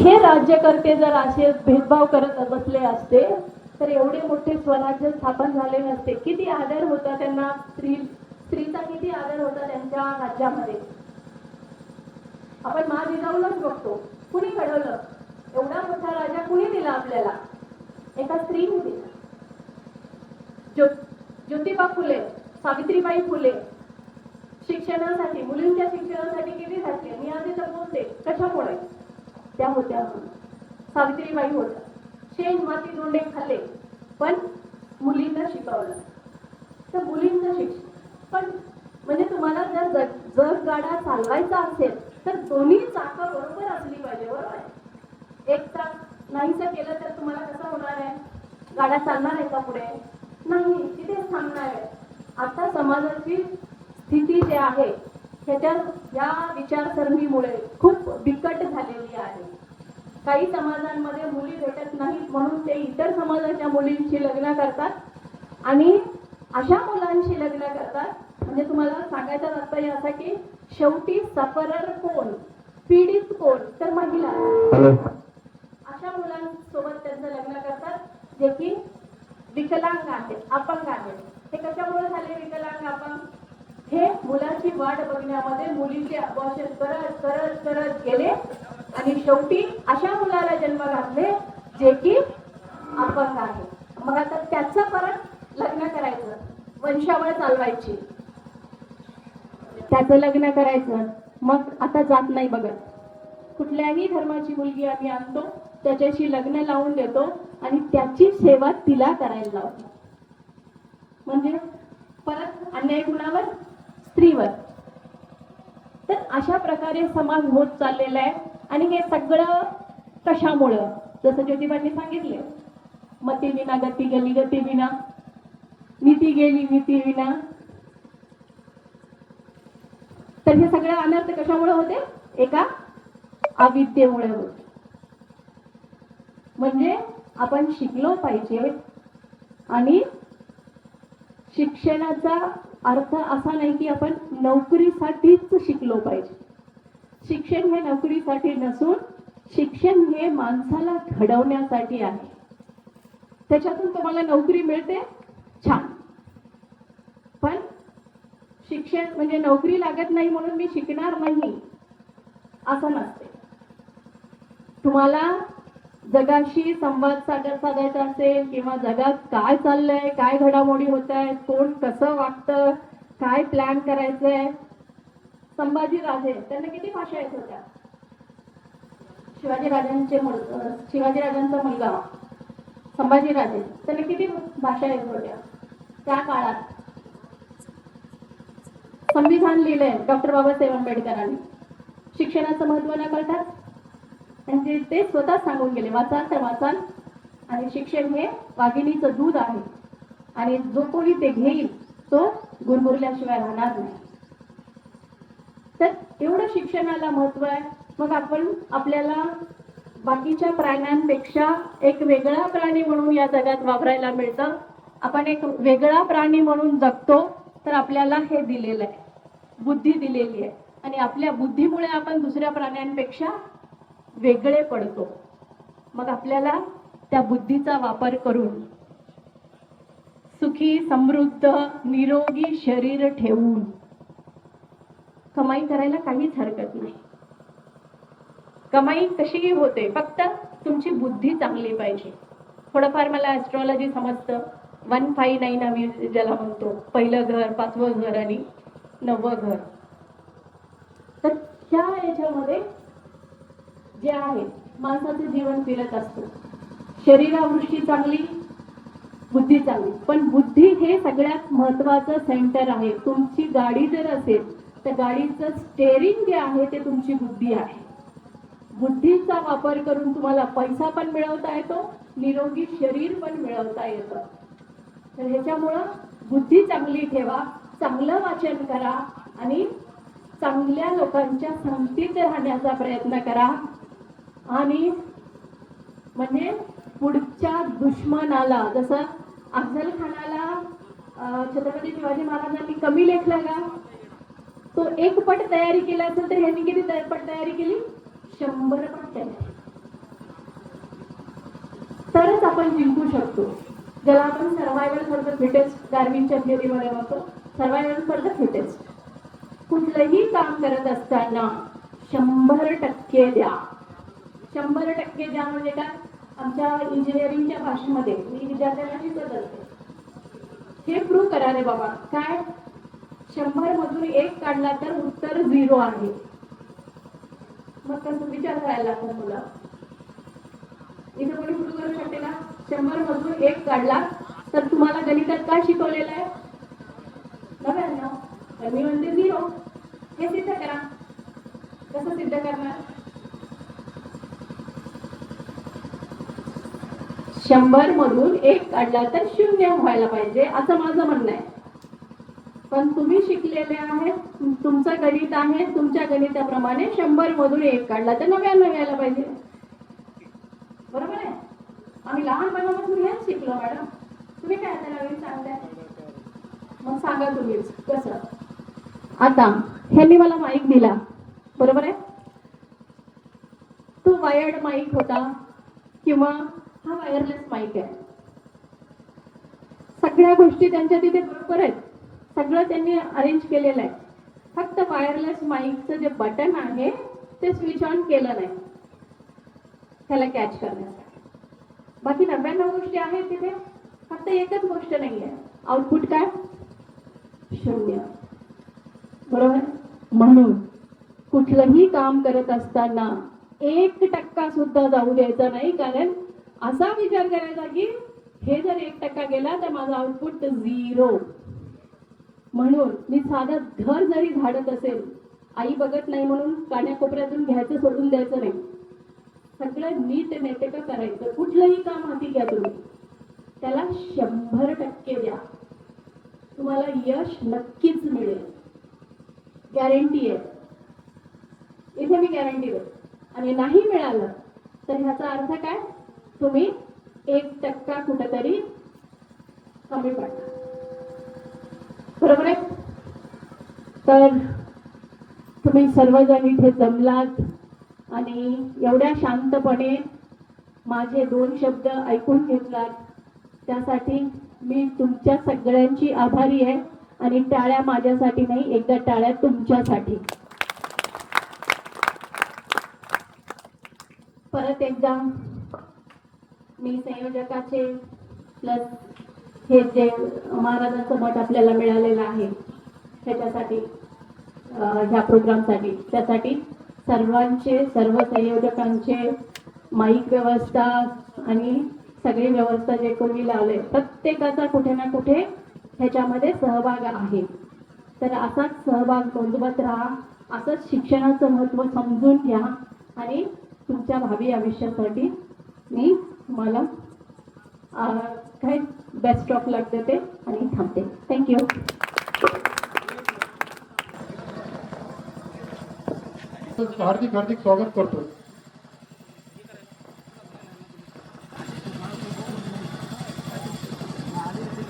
हे राज्यकर्ते जर असे भेदभाव करत बसले असते तर एवढे मोठे स्वराज्य स्थापन झाले नसते. किती आदर होता त्यांना स्त्री स्त्रीचा किती आदर होता त्यांच्या राज्यामध्ये. आपण महाजिजाऊलाच बघतो. कुणी घडवलं? एवढा मोठा राजा कुणी दिला आपल्याला? एका स्त्रीने दिला. ज्यो ज्योतिबा फुले सावित्रीबाई फुले शिक्षणासाठी मुलींच्या शिक्षणासाठी किती घातले? मी आधी तर बोलते कशामुळे? त्या होत्या. म्हणून. सावित्रीबाई होत्या. शेण माती दोंडे खाल्ले पण मुलींना शिकवलं. तर मुलींचं शिक्षण पण म्हणजे तुम्हाला जर जग गाडा चालवायचा असेल तर दोन्ही चाकं बरोबर असली पाहिजे बरोबर आहे? एक चाक नाहीसं केलं तर तुम्हाला कसं होणार आहे? गाड्या चालणार आहे का पुढे? नाही तिथेच थांबणार आहे. आता समाजाची स्थिती जी आहे ह्याच्या या विचारसरणीमुळे खूप बिकट झालेली आहे. काही समाजांमध्ये मुली भेटत नाहीत म्हणून ते इतर समाजाच्या मुलींशी लग्न करतात आणि अशा मुलांशी लग्न करतात. म्हणजे तुम्हाला सांगायचं तात्पर्य असं की शेवटी सफरर कोण? पीडित कोण? तर महिला. हॅलो. अशा मुलांसोबत त्यांचं लग्न करतात जे की विकलांग आहेत अपंग आहेत. हे कशामुळे झाले विकलांग अपंग? हे मुलाची वाट बघण्यामध्ये मुलीचे अबॉर्शन करत करत करत गेले आणि शेवटी अशा मुलाला जन्म घातले जे की अपंग आहे. मग आता त्याचं परत लग्न करायचं. वंशावळ चालवायची. त्याचं लग्न करायचं. मग आता जात नाही बघत. कुठल्याही धर्माची मुलगी आम्ही आणतो त्याच्याशी लग्न लावून देतो आणि त्याची सेवा तिला करायला लावतो. म्हणजे परत अन्याय कुणावर? स्त्रीवर. तर अशा प्रकारे समाज होत चाललेला आहे. आणि हे सगळं कशामुळं? जसं ज्योतिबांनी सांगितले मती विना गती गेली गती विना. नीती गेली नीती विना. तर हे सगळे अनर्थ कशामुळे होते? एका अविद्येमुळे होते. म्हणजे आपण शिकलो पाहिजे आणि शिक्षणाचा अर्थ असा नाही की आपण नोकरीसाठीच शिकलो पाहिजे. शिक्षण हे नोकरीसाठी नसून शिक्षण हे माणसाला घडवण्यासाठी आहे. त्याच्यातून तुम्हाला नोकरी मिळते? छान. पण शिक्षण म्हणजे नोकरी लागत नाही म्हणून मी शिकणार नाही. असं नसते. तुम्हाला जगाशी संवाद साधर साधायचा असेल किंवा जगात काय चाललंय काय घडामोडी होत आहेत कोण कसं वागतं काय प्लॅन करायचंय? संभाजी राजे त्यांना किती भाषा येत होत्या? शिवाजी मुल राजांचा मुलगा. संभाजी राजे त्यांना किती भाषा येत होत्या? त्या काळात. संविधान लिहिलंय डॉक्टर बाबासाहेब आंबेडकरांनी. शिक्षणाचं महत्त्व न कळतात म्हणजे ते स्वतः सांगून गेले वाचाल तर वाचाल. आणि शिक्षण हे वाघिणीचं दूध आहे. आणि जो कोणी ते घेईल तो गुरमुरल्याशिवाय राहणार नाही. तर एवढं शिक्षणाला महत्त्व आहे. मग आपण आपल्याला बाकीच्या प्राण्यांपेक्षा एक वेगळा प्राणी म्हणून या जगात वापरायला मिळतं. आपण एक वेगळा प्राणी म्हणून जगतो तर आपल्याला हे दिलेलं आहे. बुद्धी दिलेली आहे. आणि आपल्या बुद्धीमुळे आपण दुसऱ्या प्राण्यांपेक्षा वेगळे पडतो. मग आपल्याला त्या बुद्धीचा वापर करून सुखी समृद्ध निरोगी शरीर ठेवून कमाई करायला काहीच हरकत नाही. कमाई कशीही होते फक्त तुमची बुद्धी चांगली पाहिजे. थोडंफार मला ॲस्ट्रॉलॉजी समजतं. वन फाय नाईन आम्ही ज्याला म्हणतो पहिलं घर पाचवं घर आणि नववं घर. तर ह्या याच्यामध्ये जे आहे माणसाचं जीवन फिरत असतं. शरीरावृष्टी चांगली बुद्धी चांगली. पण बुद्धी हे सगळ्यात महत्वाचं सेंटर आहे. तुमची गाडी जर असेल तर गाडीचं स्टेअरिंग जे आहे ते तुमची बुद्धी आहे. बुद्धीचा वापर करून तुम्हाला पैसा पण मिळवता येतो निरोगी शरीर पण मिळवता येतं. तर ह्याच्यामुळं बुद्धी चांगली ठेवा चांगलं वाचन करा आणि चांगल्या लोकांच्या संगतीत राहण्याचा प्रयत्न करा. आणि म्हणजे पुढच्या दुश्मनाला जसं अफजल खानाला छत्रपती शिवाजी महाराजांनी कमी लेखला का? तो एक पट तयारी केला असेल तर ह्यांनी किती पट तयारी केली? शंभर पट तयारी. आपण जिंकू शकतो. ज्याला आपण सर्वायवल फॉर द फिटेस्ट डार्विनच्या थिअरीमध्ये म्हणतो सर्वायवल फॉर द फिटेस्ट कुठलंही काम करत असताना शंभर टक्के द्या. शंभर टक्के ज्या म्हणजे काय आमच्या इंजिनिअरिंगच्या भाषेमध्ये मी विद्यार्थ्यांना शिकत असते हे प्रूव्ह करा रे बाबा. काय? शंभर मधून एक काढला तर उत्तर झिरो आहे. मग कसं विचार करायला लागतो मुलं? इथे कोणी प्रूव्ह करू शकते का? शंभर मधून एक काढला तर तुम्हाला गणितात काय शिकवलेलं आहे? नव्याण्णव. तर मी म्हणते झिरो हे सिद्ध करा. कसं सिद्ध करणार? शंभर मधून एक काढला तर शून्य व्हायला पाहिजे असं माझं म्हणणं आहे. पण तुम्ही शिकलेले आहे तुमचं गणित आहे तुमच्या गणिताप्रमाणे शंभर मधून एक काढला तर नव्याण्णव यायला पाहिजे. बरोबर आहे? आम्ही लहानपणापासून हेच शिकलो मॅडम. तुम्ही काय आता नवीन सांगताय? मग सांगा तुम्हीच कसं? आता ह्यांनी मला माईक दिला. बरोबर आहे? तो वायर्ड माईक होता किंवा हा वायरलेस माईक आहे. सगळ्या गोष्टी त्यांच्या तिथे बरोबर आहेत. सगळं त्यांनी अरेंज केलेलं आहे. फक्त वायरलेस माईकचं जे बटन आहे ते स्विच ऑन केलं नाही. त्याला कॅच करण्यासाठी. बाकी नव्याण्णव गोष्टी आहेत तिथे. फक्त एकच गोष्ट नाही आहे आउटपुट काय? शून्य. बरोबर? म्हणून कुठलंही काम करत असताना एक टक्का सुद्धा जाऊ द्यायचा नाही कारण असा विचार करायचा की हे जर एक टक्का गेला तर माझा आउटपुट झिरो म्हणून मी साधं घर जरी झाडत असेल आई बघत नाही म्हणून काण्याकोपऱ्यातून घ्यायचं सोडून द्यायचं नाही. सगळं नीट नेटकं करायचं. कुठलंही काम हाती घ्या तुम्ही. त्याला शंभर टक्के द्या. तुम्हाला यश नक्कीच मिळेल. गॅरंटी आहे. इथे मी गॅरंटी देते. आणि नाही मिळालं तर ह्याचा अर्थ काय? तुम्ही एक टक्का कुठेतरी कमी पडता बरोबर आहे? तर तुम्ही सर्वजण इथे जमलात आणि एवढ्या शांतपणे माझे दोन शब्द ऐकून घेतलात. त्यासाठी मी तुमच्या सगळ्यांची आभारी आहे आणि टाळ्या माझ्यासाठी नाही एकदा टाळ्या तुमच्यासाठी. परत एकदा मी संयोजकाचे प्लस हे जे महाराजांचं मठ आपल्याला मिळालेलं आहे त्याच्यासाठी ह्या प्रोग्रामसाठी त्यासाठी सर्वांचे सर्व संयोजकांचे माईक व्यवस्था आणि सगळी व्यवस्था जे कोणी लावले प्रत्येकाचा कुठे ना कुठे ह्याच्यामध्ये सहभाग आहे. तर असाच सहभाग नोंदवत राहा असंच शिक्षणाचं महत्त्व समजून घ्या आणि तुमच्या भावी आयुष्यासाठी मी तुम्हाला काय बेस्ट ऑफ़ लक देते आणि थांबते. थँक्यू हार्दिक हार्दिक स्वागत करतो